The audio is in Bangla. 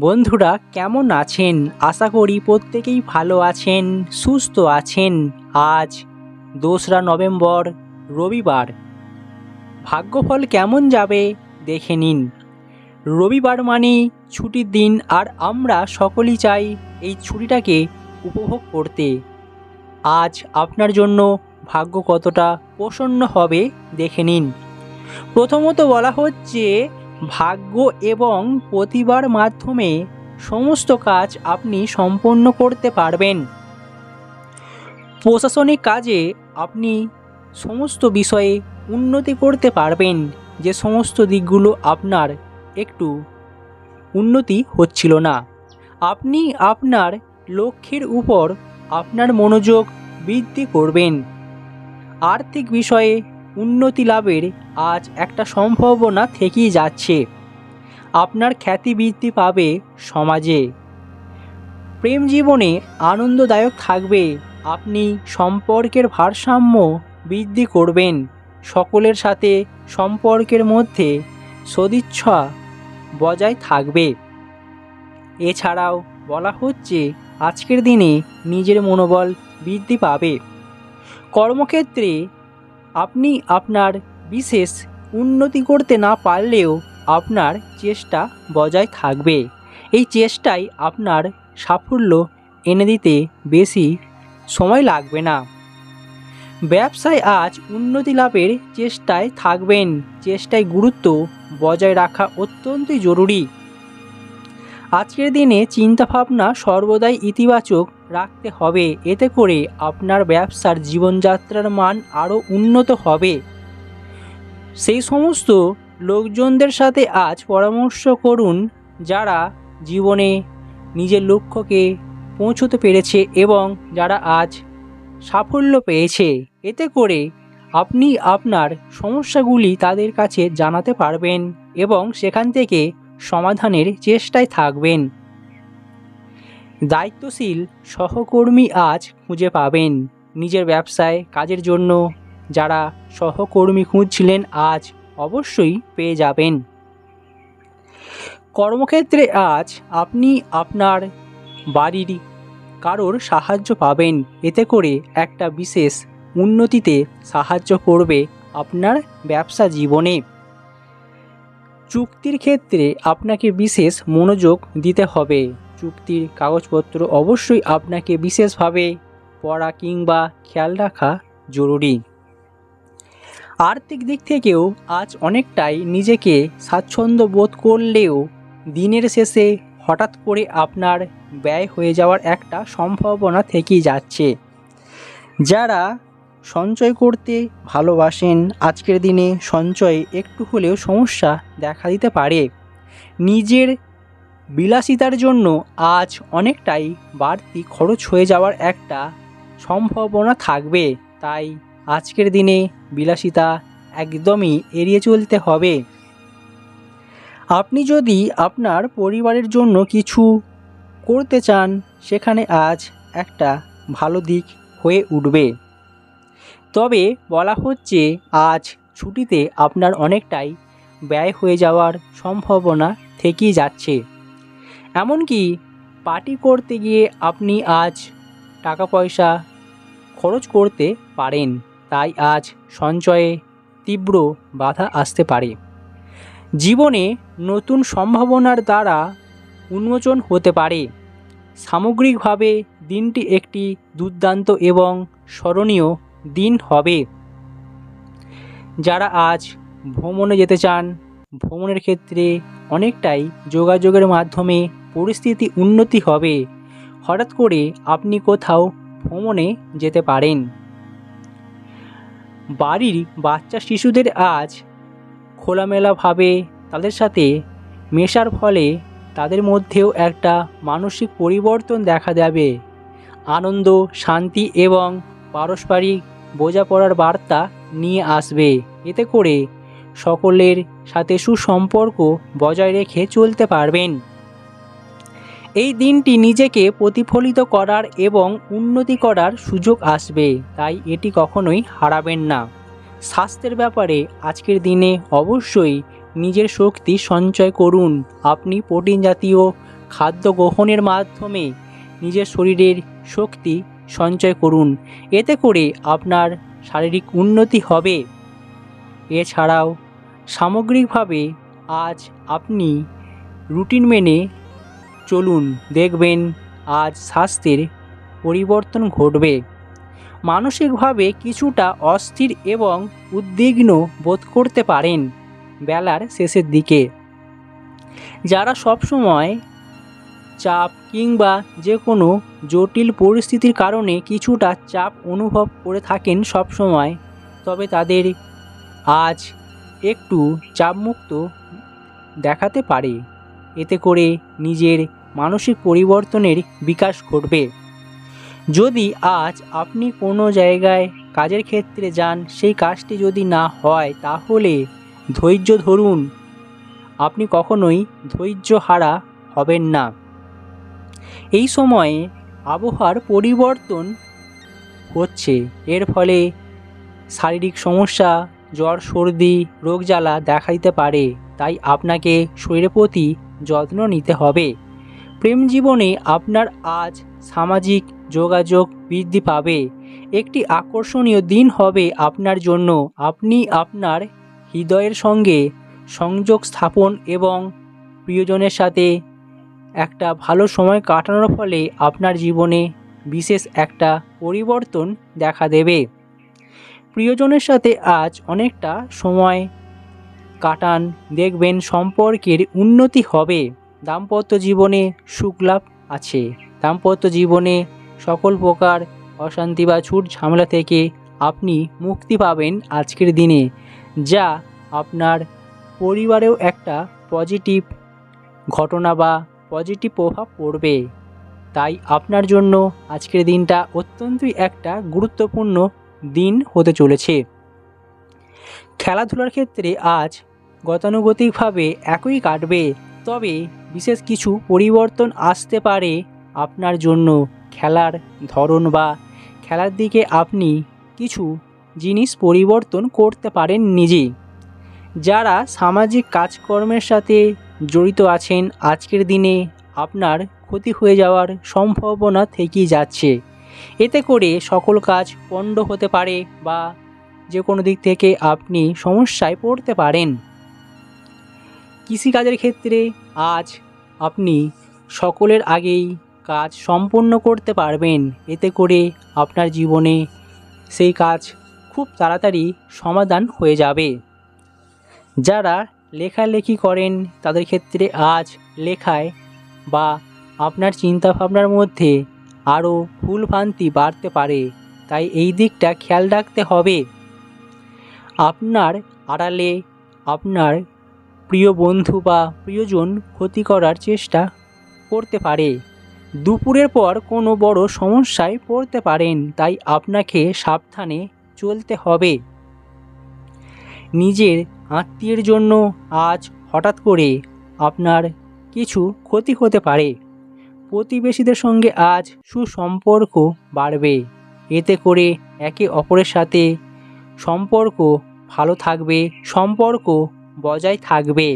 বন্ধুরা, কেমন আছেন? আশা করি প্রত্যেকেই ভালো আছেন, সুস্থ আছেন। আজ দোসরা নভেম্বর, রবিবার। ভাগ্যফল কেমন যাবে দেখে নিন। রবিবার মানে ছুটির দিন, আর আমরা সকলেই চাই এই ছুটিটাকে উপভোগ করতে। আজ আপনার জন্য ভাগ্য কতটা প্রসন্ন হবে দেখে নিন। প্রথমত বলা হচ্ছে ভাগ্য এবং প্রতিভার মাধ্যমে সমস্ত কাজ আপনি সম্পন্ন করতে পারবেন। প্রশাসনিক কাজে আপনি সমস্ত বিষয়ে উন্নতি করতে পারবেন, যে সমস্ত দিকগুলো আপনার একটু উন্নতি হচ্ছিল না। আপনি আপনার লক্ষ্যের উপর আপনার মনোযোগ বৃদ্ধি করবেন। আর্থিক বিষয়ে উন্নতি লাভের আজ একটা সম্ভাবনা থেকেই যাচ্ছে। আপনার খ্যাতি বৃদ্ধি পাবে সমাজে। প্রেম জীবনে আনন্দদায়ক থাকবে। আপনি সম্পর্কের ভারসাম্য বৃদ্ধি করবেন। সকলের সাথে সম্পর্কের মধ্যে সদিচ্ছা বজায় থাকবে। এছাড়াও বলা হচ্ছে, আজকের দিনে নিজের মনোবল বৃদ্ধি পাবে। কর্মক্ষেত্রে আপনি আপনার বিশেষ উন্নতি করতে না পারলেও আপনার চেষ্টা বজায় থাকবে। এই চেষ্টাই আপনার সাফল্য এনে দিতে বেশি সময় লাগবে না। ব্যবসায় আজ উন্নতি লাভের চেষ্টায় থাকবেন। চেষ্টায় গুরুত্ব বজায় রাখা অত্যন্তই জরুরি। আজকের দিনে চিন্তাভাবনা সর্বদাই ইতিবাচক রাখতে হবে। এতে করে আপনার ব্যবসার জীবনযাত্রার মান আরও উন্নত হবে। সেই সমস্ত লোকজনদের সাথে আজ পরামর্শ করুন, যারা জীবনে নিজের লক্ষ্যকে পৌঁছতে পেরেছে এবং যারা আজ সাফল্য পেয়েছে। এতে করে আপনি আপনার সমস্যাগুলি তাদের কাছে জানাতে পারবেন এবং সেখান থেকে সমাধানের চেষ্টায় থাকবেন। দায়িত্বশীল সহকর্মী আজ খুঁজে পাবেন নিজের ব্যবসায় কাজের জন্য। যারা সহকর্মী খুঁজছিলেন আজ অবশ্যই পেয়ে যাবেন। কর্মক্ষেত্রে আজ আপনি আপনার বাড়ির কারোর সাহায্য পাবেন। এতে করে একটা বিশেষ উন্নতিতে সাহায্য করবে আপনার ব্যবসা জীবনে। চুক্তির ক্ষেত্রে আপনাকে বিশেষ মনোযোগ দিতে হবে। চুক্তির কাগজপত্র অবশ্যই আপনাকে বিশেষভাবে পড়া কিংবা খেয়াল রাখা জরুরি। আর্থিক দিক থেকেও আজ অনেকটাই নিজেকে স্বাচ্ছন্দ্য বোধ করলেও দিনের শেষে হঠাৎ করে আপনার ব্যয় হয়ে যাওয়ার একটা সম্ভাবনা থেকেই যাচ্ছে। যারা সঞ্চয় করতে ভালোবাসেন, আজকের দিনে সঞ্চয়ে একটু হলেও সমস্যা দেখা দিতে পারে। নিজের বিলাসিতার জন্য আজ অনেকটাই বাড়তি খরচ হয়ে যাওয়ার একটা সম্ভাবনা থাকবে। তাই আজকের দিনে বিলাসিতা একদমই এড়িয়ে চলতে হবে। আপনি যদি আপনার পরিবারের জন্য কিছু করতে চান, সেখানে আজ একটা ভালো দিক হয়ে উঠবে। তবে বলা হচ্ছে আজ ছুটিতে আপনার অনেকটাই ব্যয় হয়ে যাওয়ার সম্ভাবনা থেকেই যাচ্ছে। এমনকি পার্টি করতে গিয়ে আপনি আজ টাকা পয়সা খরচ করতে পারেন, তাই আজ সঞ্চয়ে তীব্র বাধা আসতে পারে। জীবনে নতুন সম্ভাবনার দ্বারা উন্মোচন হতে পারে। সামগ্রিকভাবে দিনটি একটি দুর্দান্ত এবং স্মরণীয় দিন হবে। যারা আজ ভ্রমণে যেতে চান ভ্রমণের ক্ষেত্রে অনেকটাই যোগাযোগের মাধ্যমে পরিস্থিতি উন্নতি হবে। হঠাৎ করে আপনি কোথাও ভ্রমণে যেতে পারেন। বাড়ির বাচ্চা শিশুদের আজ খোলামেলাভাবে তাদের সাথে মেশার ফলে তাদের মধ্যেও একটা মানসিক পরিবর্তন দেখা দেবে আনন্দ, শান্তি এবং পারস্পরিক বোঝাপড়ার বার্তা নিয়ে আসবে। এতে করে সকলের সাথে সুসম্পর্ক বজায় রেখে চলতে পারবেন। এই দিনটি নিজেকে প্রতিফলিত করার এবং উন্নতি করার সুযোগ আসবে, তাই এটি কখনোই হারাবেন না। স্বাস্থ্যের ব্যাপারে আজকের দিনে অবশ্যই নিজের শক্তি সঞ্চয় করুন। আপনি প্রোটিন জাতীয় খাদ্য গ্রহণের মাধ্যমে নিজের শরীরের শক্তি সঞ্চয় করুন। এতে করে আপনার শারীরিক উন্নতি হবে। এছাড়াও, সামগ্রিকভাবে আজ আপনি রুটিন মেনে চলুন। দেখবেন, আজ স্বাস্থ্যের পরিবর্তন ঘটবে। মানসিকভাবে কিছুটা অস্থির এবং উদ্বিগ্ন বোধ করতে পারেন বেলার শেষের দিকে। যারা সবসময় চাপ কিংবা যে কোনো জটিল পরিস্থিতির কারণে কিছুটা চাপ অনুভব করে থাকেন সবসময়, তবে তাদের আজ একটু চাপমুক্ত দেখাতে পারে। এতে করে নিজের মানসিক পরিবর্তনের বিকাশ ঘটবে। যদি আজ আপনি কোনো জায়গায় কাজের ক্ষেত্রে যান, সেই কাজটি যদি না হয়, তাহলে ধৈর্য ধরুন। আপনি কখনোই ধৈর্য হারা হবেন না। এই সময়ে আবহাওয়ার পরিবর্তন হচ্ছে। এর ফলে শারীরিক সমস্যা জ্বর, সর্দি, রোগ জ্বালা দেখা দিতে পারে, তাই আপনাকে শরীরের প্রতি যত্ন নিতে হবে। প্রেম জীবনে আপনার আজ সামাজিক যোগাযোগ বৃদ্ধি পাবে। একটি আকর্ষণীয় দিন হবে আপনার জন্য। আপনি আপনার হৃদয়ের সঙ্গে সংযোগ স্থাপন এবং প্রিয়জনের সাথে একটা ভালো সময় কাটানোর ফলে আপনার জীবনে বিশেষ একটা পরিবর্তন দেখা দেবে। প্রিয়জনের সাথে আজ অনেকটা সময় কাটান। দেখবেন সম্পর্কের উন্নতি হবে। দাম্পত্য জীবনে সুখলাভ আছে। দাম্পত্য জীবনে সকল প্রকার অশান্তি বা ছুট ঝামেলা থেকে আপনি মুক্তি পাবেন আজকের দিনে, যা আপনার পরিবারেও একটা পজিটিভ ঘটনা বা পজিটিভ প্রভাব পড়বে। তাই আপনার জন্য আজকের দিনটা অত্যন্তই একটা গুরুত্বপূর্ণ দিন হতে চলেছে। খেলাধুলার ক্ষেত্রে আজ গতানুগতিকভাবে একই কাটবে, তবে বিশেষ কিছু পরিবর্তন আসতে পারে আপনার জন্য। খেলার ধরন বা খেলার দিকে আপনি কিছু জিনিস পরিবর্তন করতে পারেন নিজেই যারা সামাজিক কাজকর্মের সাথে জড়িত আছেন, আজকের দিনে আপনার ক্ষতি হয়ে যাওয়ার সম্ভাবনা থেকেই যাচ্ছে। এতে করে সকল কাজ পণ্ড হতে পারে বা যে কোনো দিক থেকে আপনি সমস্যায় পড়তে পারেন। কৃষিকাজের ক্ষেত্রে আজ আপনি সকলের আগেই কাজ সম্পন্ন করতে পারবেন। এতে করে আপনার জীবনে সেই কাজ খুব তাড়াতাড়ি সমাধান হয়ে যাবে। যারা লেখালেখি করেন, তাদের ক্ষেত্রে আজ লেখায় বা আপনার চিন্তাভাবনার মধ্যে আরও ভুলভ্রান্তি বাড়তে পারে, তাই এই দিকটা খেয়াল রাখতে হবে। আপনার আড়ালে আপনার প্রিয় বন্ধু বা প্রিয়জন ক্ষতি করার চেষ্টা করতে পারে। দুপুরের পর কোনো বড় সমস্যায় পড়তে পারেন, তাই আপনাকে সাবধানে চলতে হবে। নিজের আত্মীয়ের জন্য আজ হঠাৎ করে আপনার কিছু ক্ষতি হতে পারে। প্রতিবেশীদের সঙ্গে আজ সুসম্পর্ক বাড়বে। এতে করে একে অপরের সাথে সম্পর্ক ভালো থাকবে, সম্পর্ক বজায় থাকবে।